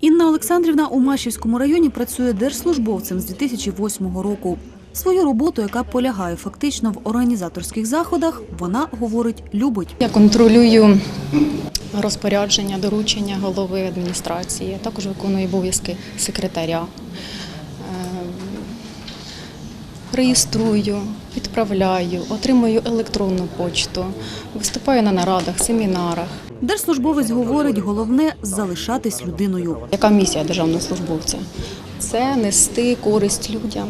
Інна Олександрівна у Машівському районі працює держслужбовцем з 2008 року. Свою роботу, яка полягає фактично в організаторських заходах, вона говорить, любить. Я контролюю розпорядження, доручення голови адміністрації, також виконую обов'язки секретаря. Реєструю, відправляю, отримую електронну почту, виступаю на нарадах, семінарах. Держслужбовець говорить, головне залишатись людиною. Яка місія державного службовця? Це нести користь людям.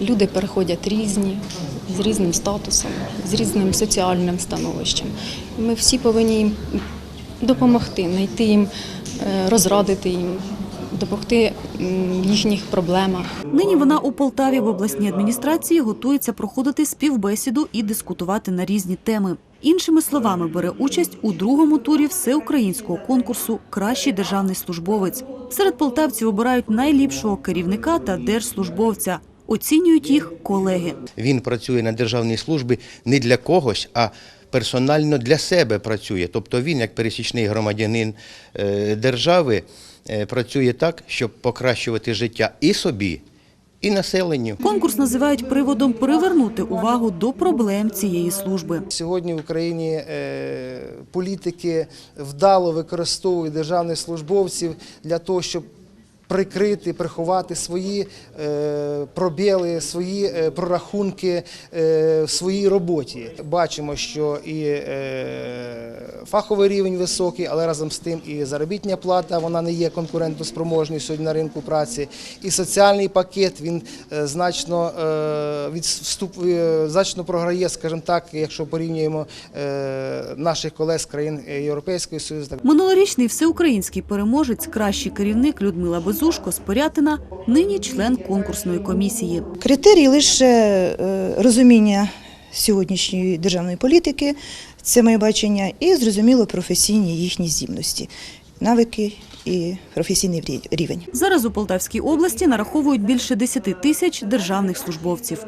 Люди переходять різні, з різним статусом, з різним соціальним становищем. Ми всі повинні їм допомогти, знайти їм, е, розрадити їм, допомогти в їхніх проблемах. Нині вона у Полтаві в обласній адміністрації готується проходити співбесіду і дискутувати на різні теми. Іншими словами, бере участь у другому турі всеукраїнського конкурсу Кращий державний службовець. Серед полтавців обирають найліпшого керівника та держслужбовця. Оцінюють їх колеги. Він працює на державній службі не для когось, а персонально для себе працює. Тобто він, як пересічний громадянин е, держави, працює так, щоб покращувати життя і собі, і населенню. Конкурс називають приводом привернути увагу до проблем цієї служби. Сьогодні в Україні е, політики вдало використовують державних службовців для того, щоб прикрити, приховати свої е, пробіли, свої е, прорахунки е, в своїй роботі. Бачимо, що і фаховий рівень високий, але разом з тим і заробітня плата вона не є конкурентоспроможною сьогодні на ринку праці. І соціальний пакет він значно відступ, значно програє, скажімо так, якщо порівнюємо наших колег з країн Європейського Союзу. Минулорічний всеукраїнський переможець, кращий керівник Людмила Безушко з Спорятина нині член конкурсної комісії. Критерій лише е, розуміння сьогоднішньої державної політики, це моє бачення, і зрозуміло професійні їхні здібності, навики і професійний рівень. Зараз у Полтавській області нараховують більше 10 тисяч державних службовців.